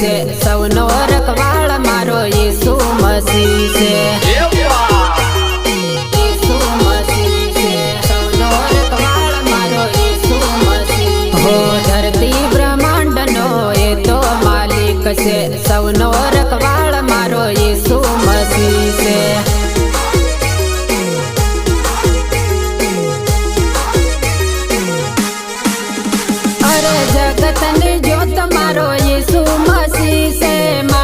છે. સૌનો રખવાળ મારો ઈસુ મસીહ છે. ધરતી બ્રહ્માંડનો એ તો માલિક છે. સૌનો રખવાળ મારો ઈસુ મસીહ છે. અરે જગતને જો તમારો ઈસુ dice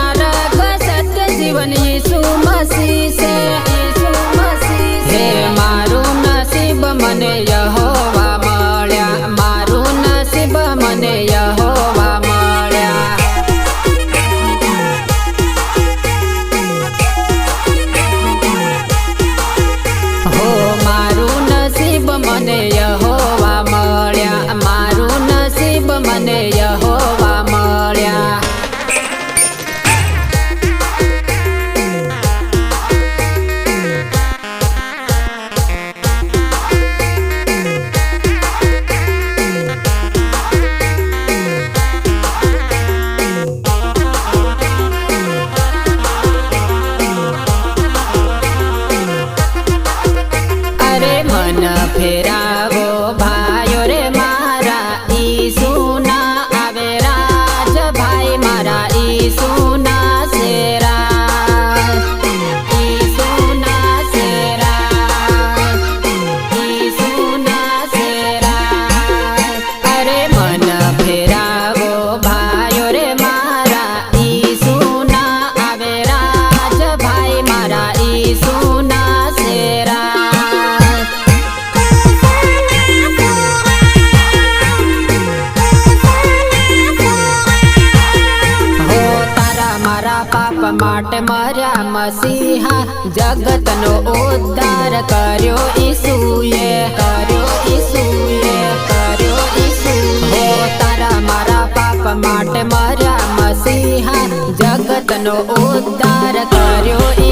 મસીહા જગતનો ઉદ્ધાર કર્યો ઈસુએ કર્યો ઈસુએ કર્યો ઈસુએ તારા મારા પાપ માટે મારા મસીહા જગતનો ઉદ્ધાર કર્યો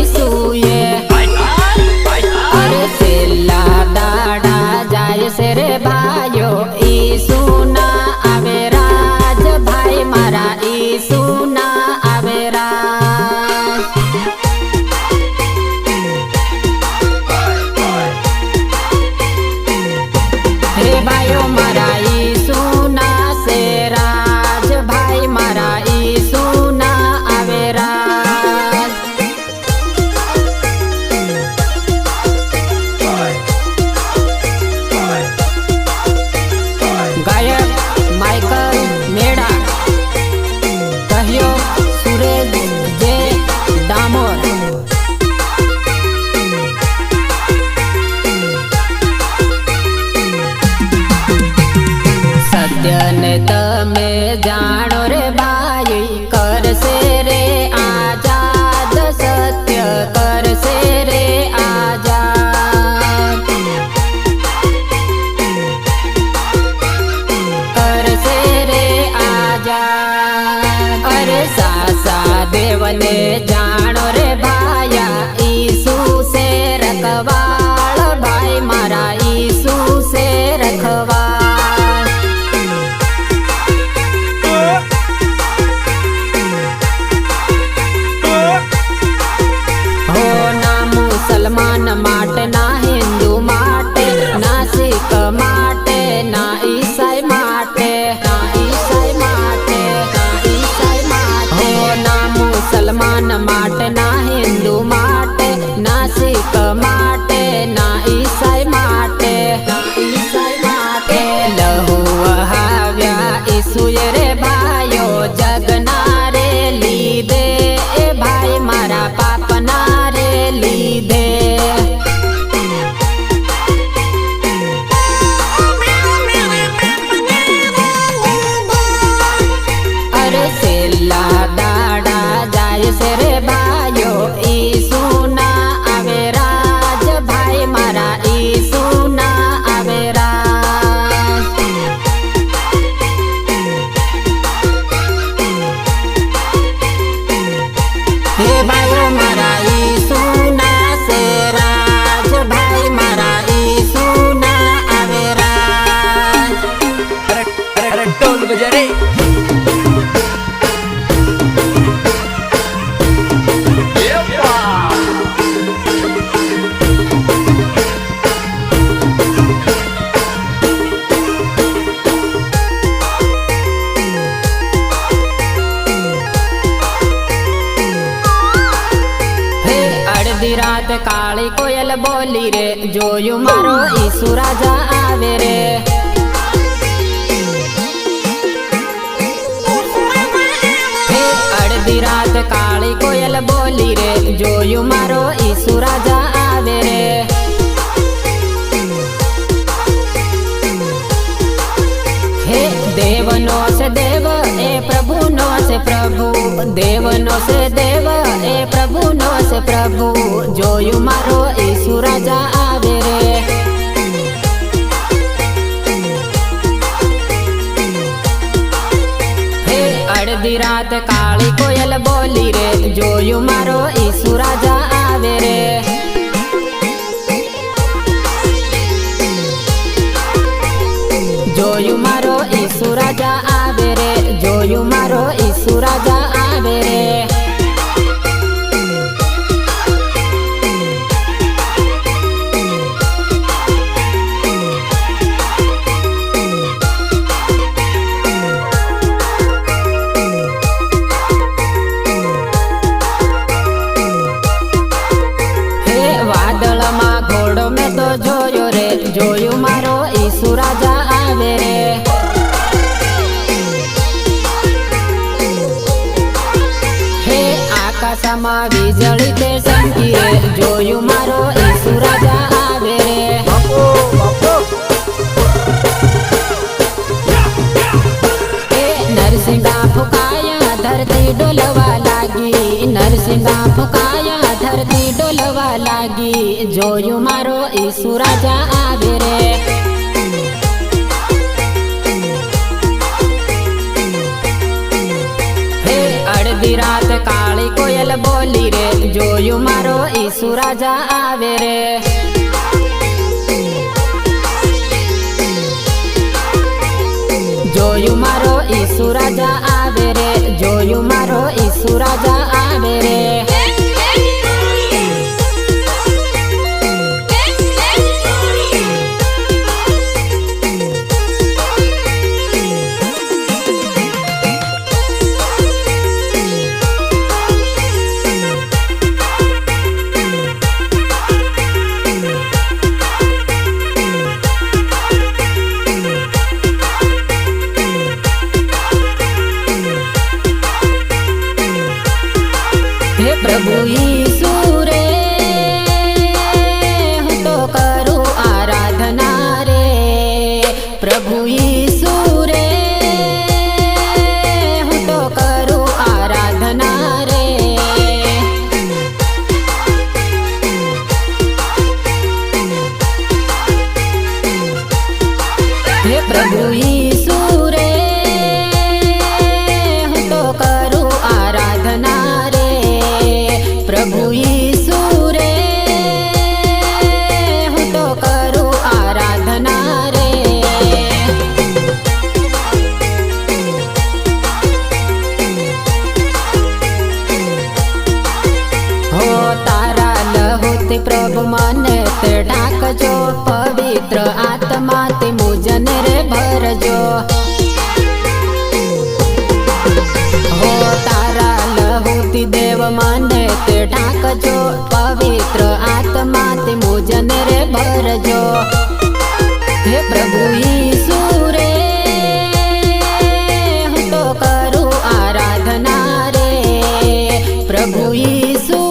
કાળી કોયલ બોલી રે, જોયું મારો ઈસુ રાજા આવે રે. અડધી રાત કાળી કોયલ બોલી રે, જોયું મારો ઈસુ રાજા આવે રે. હે દેવનો છે દેવ, એ પ્રભુનો છે પ્રભુ, દેવનો છે દેવ પ્રભુ, જોયું મારો ઈસુ રાજા આવે રે. હે અડધી રાત કાળી કોયલ બોલી રે, જોયું મારો ઈસુ રાજા ધરતી ડોલવા લાગી, નરસિંહા ફુકાયા ધરતી ડોલવા લાગી, જોયું મારો ઈસુ રાજા આવે રે. અડધી રાત કાળી કોયલ બોલી રે, જોયું મારો ઈસુ રાજા આવે રે. જોયું મારો ઈસુ રાજા મારો ઈસુ રાજા આવે રે. તે ઢાકજો, પવિત્ર આત્મા તે મોજન રે ભરજો. હે પ્રભુ ઈસુ રે, હું તો કરું આરાધના રે. પ્રભુ ઈસુ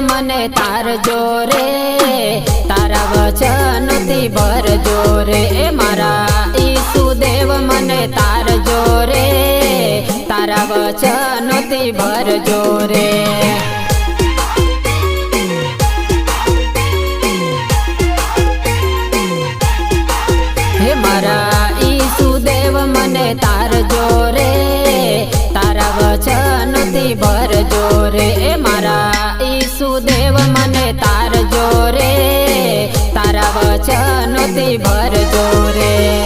મને તાર જોરે, તારા વચનથી ભર જોરે. એ મારા ઈસુ દેવ મને તાર જોરે, તારા વચનથી ભર જોરે. હે મારા ઈસુ દેવ મને તાર જોરે, તારા વચનથી ભર જોરે. એ મારા દેવ મને તાર જોરે તારા વચનોથી ભરજો રે.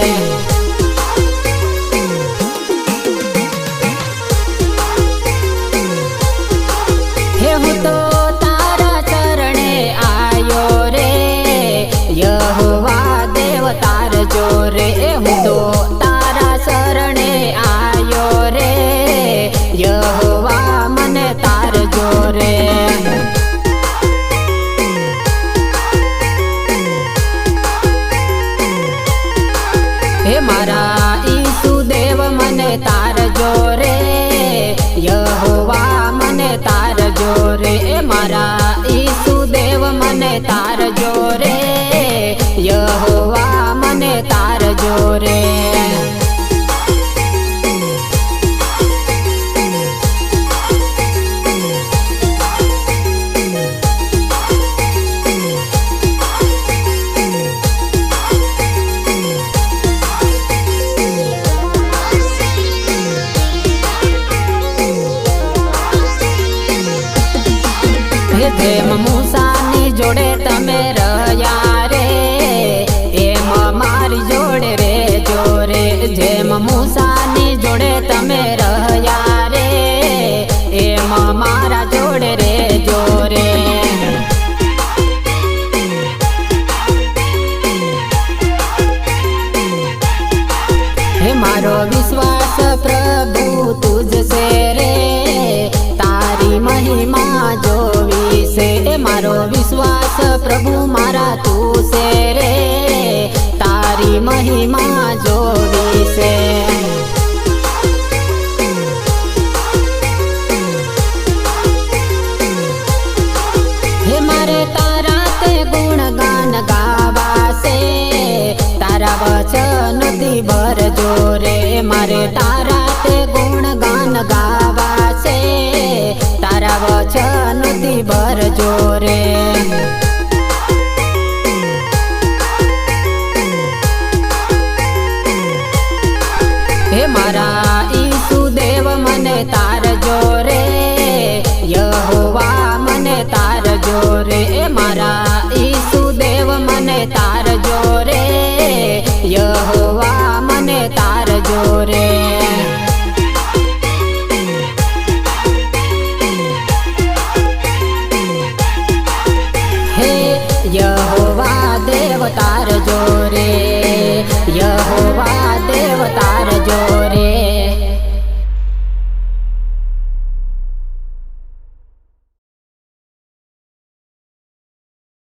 જોરે રે યહોવા મને તાર જોરે મારા ઈસુ દેવ મને તાર જોરે, યહોવા મને તાર જોરે.